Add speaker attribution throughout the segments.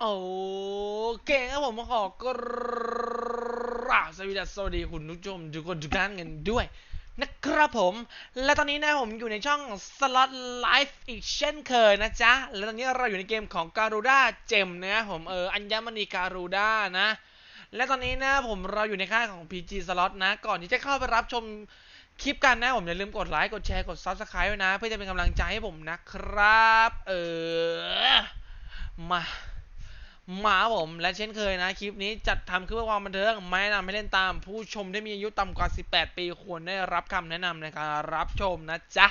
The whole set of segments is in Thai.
Speaker 1: โอเคครับผมขอกราบสวัสดีสวัสดีคุณผู้ชมทุกคนทุกท่านกันด้วยนะครับผม และตอนนี้นะผมอยู่ในช่อง Slot Life อีกเช่นเคยนะจ๊ะ และตอนนี้เราอยู่ในเกมของ Garuda Gem นะครับผมเอออัญมณี Garuda นะ และตอนนี้นะผมเราอยู่ในค่ายของ PG Slot นะ ก่อนที่จะเข้าไปรับชมคลิปกันนะผมอย่าลืมกดไลค์กดแชร์กด Subscribe ไว้นะ เพื่อจะเป็นกำลังใจให้ผมนะครับ เออมา มาผมและเช่นเคยนะ คลิปนี้จัดทำขึ้นเพื่อความบันเทิงไม่แนะนำให้เล่นตาม ผู้ชมที่มีอายุต่ำกว่า 18 ปีควรได้รับคำแนะนำในการรับชมนะจ๊ะ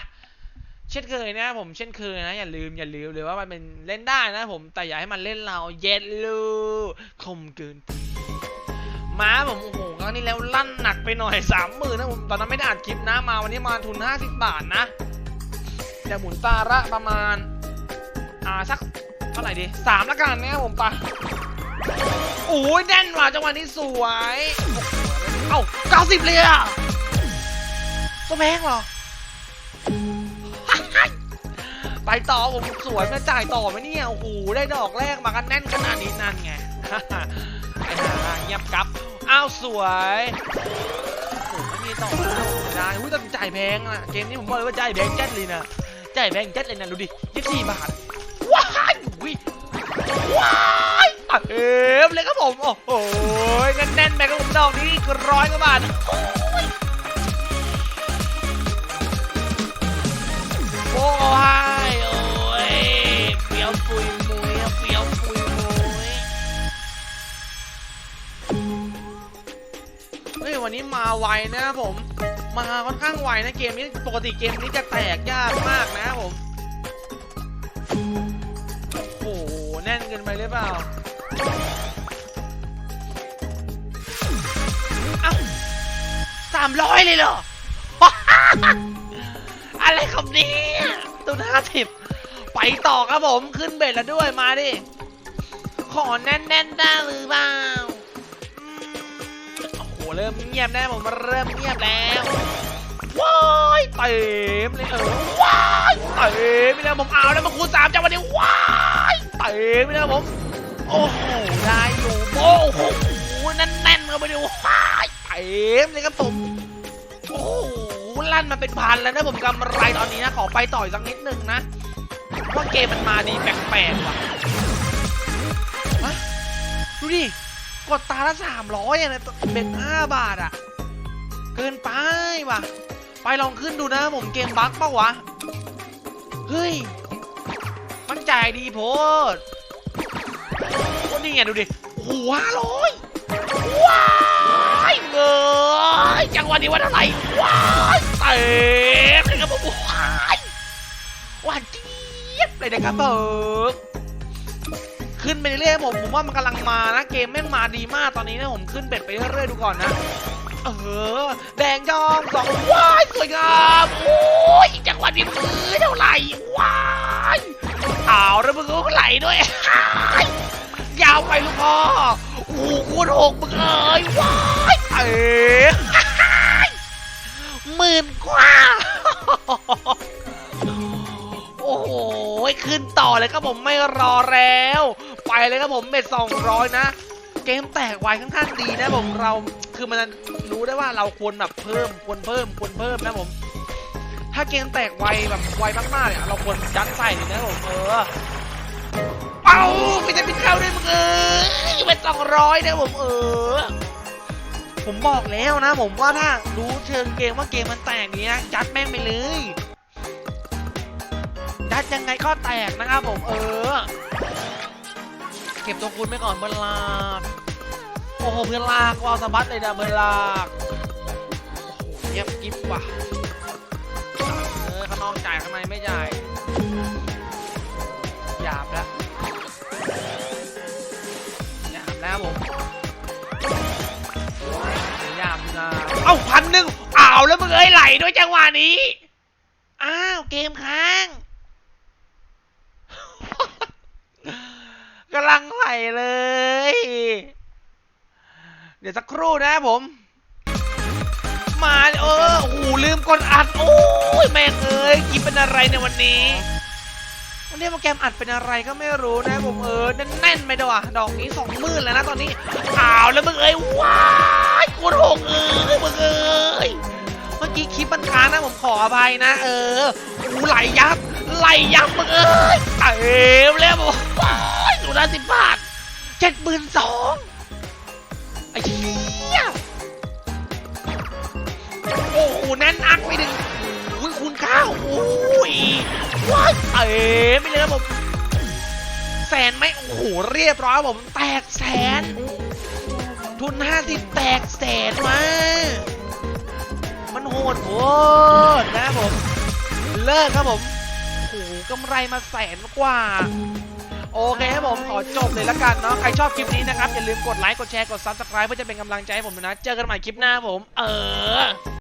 Speaker 1: เช่นเคยนะผมเช่นเคยนะ อย่าลืมอย่าลืมเลยว่ามันเป็นเล่นได้นะผมแต่อย่าให้มันเล่นเราเย็ดลูคมเกินไปมาผมโอ้โหครั้งนี้แล้วลั่นหนักไปหน่อยสามหมื่นนะผมตอนนั้นไม่ได้อัดคลิปนะมาวันนี้มาทุน 50 บาทนะจะหมุนตาละประมาณอ่าสัก เท่าไหร่ดีสามละกันนะครับผมไปะโอ้ยแน่นว่ะจังหวะนี้สวย เอ้าเก้าสิบเลยอะก็แพงเหรอ ไปต่อผมสวยมาจ่ายต่อไหมเนี่ย โอ้โห ได้ดอกแรกมากันแน่นขนาดนี้นั่นไงไอ้ห่าเงียบกับ อ้าวสวยโอ้ไม่มีต่อไม่ได้อุ้ยแต่จ่ายแพงอะเกมนี้ผมบอกเลยว่าจ่ายแพงจัดเลยนะจ่ายแพงจัดเลยนะดูดิยี่สี่บาทว้า อุ้ยว้ายเอฟเลยครับผม โอ้โหแน่นๆไปครับผมดอกนี้กร้อยกว่าบาทโอ้ยโอ้ยโอ้ยเฟี้ยวปุยมุยเฟี้ยวปุยมุยเฮ้ยวันนี้มาไวนะครับผม มาค่อนข้างไวนะเกมนี้ปกติเกมนี้จะแตกยากมากนะครับผม กินไปหรือเปล่าเอ้าสามร้อยเลยเหรอ อะไรครับเนี่ยตัวห้าสิบไปต่อครับผมขึ้นเบ็ดแล้วด้วยมาดิ ขอแน่นๆได้หรือเปล่าอืมโอ้โหเริ่มเงียบแน่ผมเริ่มเงียบแล้วว้ายเต็มเลยเออว้ายเต็มไปแล้วผมเอาแล้วมาคูณสามจังหวะนี้ว้ายเต็มไปแล้ผมโอ้โหได้อยู่โอ้โหแน่นๆเข้าไปดิว้ายเต็มเลยครับผมโอ้โหลั่นมาเป็นพันแล้วนะผมกำไรตอนนี้นะขอไปต่อยสักนิดนึงนะว่าเกมมันมาดีแปลกๆว่ะฮะดูดิกดตาละสามร้อยอะนะเป็นห้าบาทอะเกินไปว่ะ ไปลองขึ้นดูนะผมเกมบั๊กปะวะ เฮ้ย มันจ่ายดีโพดโอ้นี่ไงดูดิโอ้โหห้าร้อยว้ายเงยจังหวะนี้ว่าเท่าไหร่ว้ายเต็มเลยครับผมว้ายหวานเจี๊ยบเลยนะครับผมขึ้นไปเรื่อยๆผมผมว่ามันกำลังมานะเกมแม่งมาดีมากตอนนี้นะผมขึ้นเบ็ดไปเรื่อยๆดูก่อนนะเออแดงยองสองว้ายสวยงามโอ้ยจังหวะนี้มือเท่าไหร่ว้าย เอาแล้วมึงก็ไหลด้วย ยาวไปลูกพ่อโอ้โหคูณหกมึงเอ้ยว้ายเอ๋หมื่นกว่า โอ้โห ขึ้นต่อเลยครับผมไม่รอแล้ว ไปเลยครับผมเบ็ดสองร้อยนะ เกมแตกไวค่อนข้างดีนะผมเราคือมันรู้ได้ว่าเราควรแบบเพิ่มควรเพิ่มควรเพิ่มนะผม ถ้าเกมแตกไวแบบไวมากๆเนี่ยเราควรยัดใส่เลยนะผมเออเอาไม่ได้เป็นเข้าด้วยมึงเออเป็นสองร้อยนะผมเออ ผมบอกแล้วนะ ผมว่าถ้ารู้เชิงเกมว่าเกมมันแตกเนี้ยยัดแม่งไปเลยยัดยังไงก็แตกนะครับผมเออ เก็บตัวคุณไปก่อนเบลากโอ้โหเพื่อนลากวาวสะบัดเลยนะเบลากโอ้โหเงียบกิ๊บว่ะาพันหนึ่งอ้าวแล้วมึงเอ้ยไหลด้วยจังหวะนี้ อ้าวเกมค้างกำลังไหลเลย เดี๋ยวสักครู่นะผม มาเออโอ้โหลืมกดอัด โอ้ยแม่งเอ้ยกินเป็นอะไรในวันนี้ วันนี้โปรแกรมอัดเป็นอะไรก็ไม่รู้นะผมเออแน่นๆไปด้วยว่ะดอกนี้สองหมื่นแล้วนะตอนนี้อ้าวแล้วมึงเอ้ยว้ายกูโหกเอ้ยมึงเอ้ยเมื่อกี้คลิปมันค้างนะผมขออภัยนะ เออกูไหลยับไหลยับมึงเอ้ยเต็มแล้วบอกว้ายดูนะสิบบาทเจ็ดหมื่นสองไอ้เหี้ยโอ้โหแน่นอักไปดึงอุ้ยคูณเก้าโอ้ย ว้ายเต็มไปเลยครับผมแสนไหมโอ้โหเรียบร้อยผมแตกแสน ทุน 50 แตกแสนมามันโหดโหดนะผม เลิกครับผมโอ้โหกำไรมาแสนกว่าโอเคครับผมขอจบเลยละกันเนาะใครชอบคลิปนี้นะครับ อย่าลืมกดไลค์กดแชร์กด Subscribe เพื่อจะเป็นกำลังใจให้ผมนะ เจอกันใหม่คลิปหน้าผม เออ